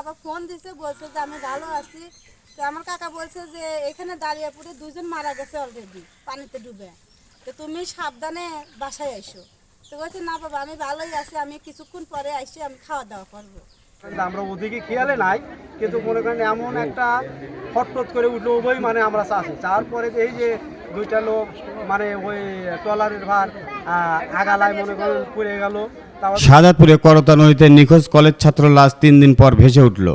আবার ফোন দিছে, বলছে যে আমি ভালো আছি। তো আমার কাকা বলছে যে এখানে দাঁড়িয়ে পড়ে দুজন মারা গেছে অলরেডি পানিতে ডুবে। তো তুমি সাবধানে বাসায় এসো তো বলছে, না বাবা, আমি ভালোই আছি, আমি কিছুক্ষণ পরে আসি আমি খাওয়া দাওয়া করব। আমরা ওদিকে খেয়ালে নাই, কিন্তু মনে করেন এমন একটা হটপট করে উঠল, উভয় মানে আমরা চাষি। তারপরে এই যে দুইটা লোক মানে ওই ট্রলারের ভার আগালায় মনে করেন পড়ে গেল। তারপর করতা নদীতে নিখোঁজ কলেজ ছাত্র লাশ তিন দিন পর ভেসে উঠল।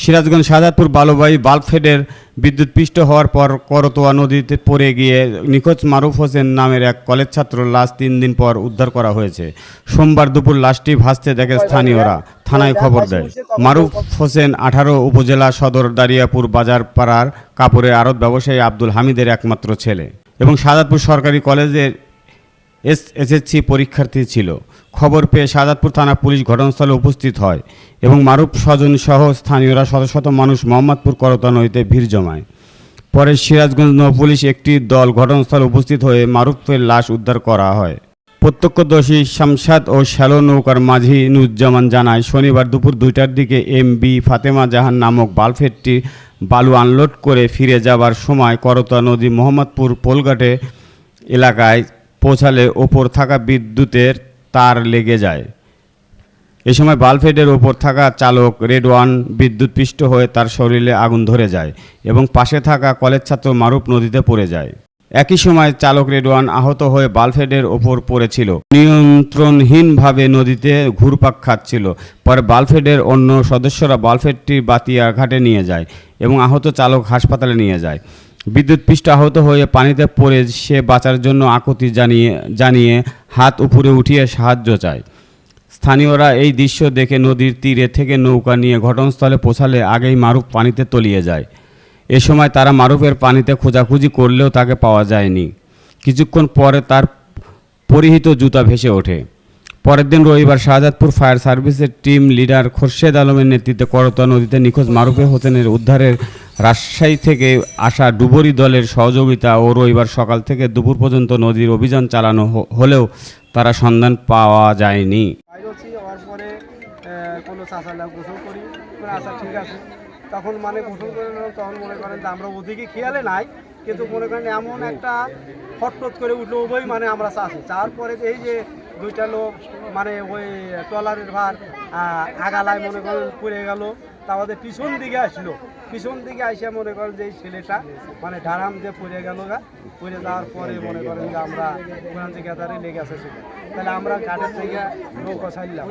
সিরাজগঞ্জ শাহাদাতপুর বালুবাই বাল্বফেডের বিদ্যুৎ পৃষ্ঠ হওয়ার পর করতোয়া নদীতে পড়ে গিয়ে নিখোঁজ মারুফ হোসেন নামের এক কলেজ ছাত্র লাশ তিন দিন পর উদ্ধার করা হয়েছে। সোমবার দুপুর লাশটি ভাসতে দেখে স্থানীয়রা থানায় খবর দেয়। মারুফ হোসেন আঠারো উপজেলা সদর দারিয়াপুর বাজার পাড়ার কাপড়ের আড়ত ব্যবসায়ী আব্দুল হামিদের একমাত্র ছেলে এবং শাহাদাতপুর সরকারি কলেজের এস এসএসসি পরীক্ষার্থী ছিল। খবর পেয়ে শাহাদাতপুর থানা পুলিশ ঘটনাস্থলে উপস্থিত হয় এবং মারুফ স্বজন সহ স্থানীয়রা শত শত মানুষ মোহাম্মদপুর করতা নদীতে ভিড় জমায়। পরে সিরাজগঞ্জ পুলিশ একটি দল ঘটনাস্থলে উপস্থিত হয়ে মারুফের লাশ উদ্ধার করা হয়। প্রত্যক্ষদর্শী শামসাদ ও শ্যালো নৌকার মাঝি নুজ্জামান জানায়, শনিবার দুপুর দুইটার দিকে এম বি ফাতেমা জাহান নামক বালফেটটি বালু আনলোড করে ফিরে যাবার সময় করতা নদী মোহাম্মদপুর পোলঘাটে এলাকায় পৌঁছালে ওপর থাকা বিদ্যুতের তার লেগে যায়। এ সময় বালফেডের ওপর থাকা চালক রেডওয়ান বিদ্যুৎ পৃষ্ঠ হয়ে তার শরীরে আগুন ধরে যায় এবং পাশে থাকা কলেজ ছাত্র মারুপ নদীতে পড়ে যায়। একই সময় চালক রেডওয়ান আহত হয়ে বালফেডের ওপর পড়েছিল। নিয়ন্ত্রণহীনভাবে নদীতে ঘুরপাক খাচ্ছিল, পরে বালফেডের অন্য সদস্যরা বালফেডটি বাতিয়া ঘাটে নিয়ে যায় এবং আহত চালক হাসপাতালে নিয়ে যায়। বিদ্যুৎ পৃষ্ঠ আহত হয়ে পানিতে পড়ে সে বাঁচার জন্য আকুতি জানিয়ে জানিয়ে হাত উপরে উঠিয়ে সাহায্য চায়। স্থানীয়রা এই দৃশ্য দেখে নদীর তীরে থেকে নৌকা নিয়ে ঘটনাস্থলে পৌঁছালে আগেই মারুফ পানিতে তলিয়ে যায়। এ সময় তারা মারুফের পানিতে খোঁজাখুঁজি করলেও তাকে পাওয়া যায়নি। কিছুক্ষণ পরে তার পরিহিত জুতা ভেসে ওঠে। পরের দিন রবিবার শাহজাদপুর ফায়ার সার্ভিসের টিম লিডার খোরশেদ আলমের নেতৃত্বে করতোয়া নদীতে নিখোঁজ মারুফে হোসেনের উদ্ধারের রাজশাহী থেকে আসা ডুবুরি দলের সহযোগিতা ও রবিবার সকাল থেকে দুপুর পর্যন্ত নদীর অভিযান চালানো হলেও তারা সন্ধান পাওয়া যায়নি। কোনো গোসল করি। আচ্ছা ঠিক আছে। তখন মানে গোসল করে নিলাম তখন মনে করেন যে আমরা ওদিকে খেয়ালে নাই, কিন্তু মনে করেন এমন একটা হটপট করে উঠল উভয় মানে আমরা চাষি তারপরে এই যে দুইটা লোক মানে ওই ট্রলারের ভার আগালায় মনে করেন পড়ে গেল তারপরে পিছন দিকে আসলো। পিছন দিকে আইসা মনে করেন যে এই ছেলেটা মানে ডারাম দিয়ে পড়ে গেল গা পড়ে যাওয়ার পরে মনে করেন যে আমরা ওখান থেকে তারে লেগে আছে তাহলে আমরা ঘাটের থেকে নৌকা ছাড়লাম।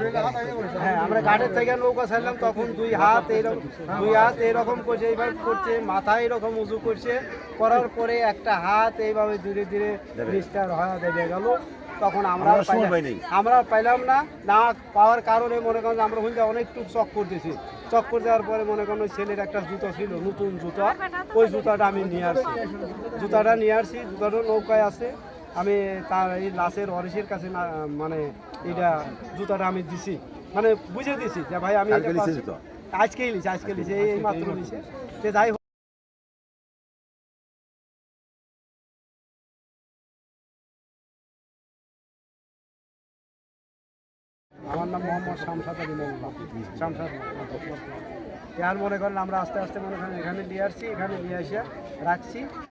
হ্যাঁ আমরা ঘাটের থেকে নৌকা ছাড়লাম তখন দুই হাত এইরকম দুই হাত এইরকম করছে এইভাবে করছে মাথা এরকম উঁচু করছে করার পরে একটা হাত এইভাবে ধীরে ধীরে মিস্টার হওয়া দেবে গেল। তখন আমরা আমরা পাইলাম। না। না পাওয়ার কারণে মনে করেন আমরা হইতে অনেকটু চক করতেছি চক করে দেওয়ার পরে মনে করেন ওই ছেলের একটা জুতো ছিল নতুন জুতো। ওই জুতাটা আমি নিয়ে আসছি। জুতাটা নিয়ে আসছি জুতাটা নৌকায় আছে। আমি তার এই লাশের অরিসের কাছে মানে এটা জুতাটা আমি দিছি। মানে বুঝে দিছি যে ভাই আমি আজকেই লিছি আজকে লিছি এই এই মাত্র লিছে। যে যাই আমার নাম মোহাম্মদ শামসাদ আলী মোল্লা শামসাদ আর মনে করেন আমরা আস্তে আস্তে মনে করেন এখানে নিয়ে আসছি, এখানে নিয়ে এসে রাখছি।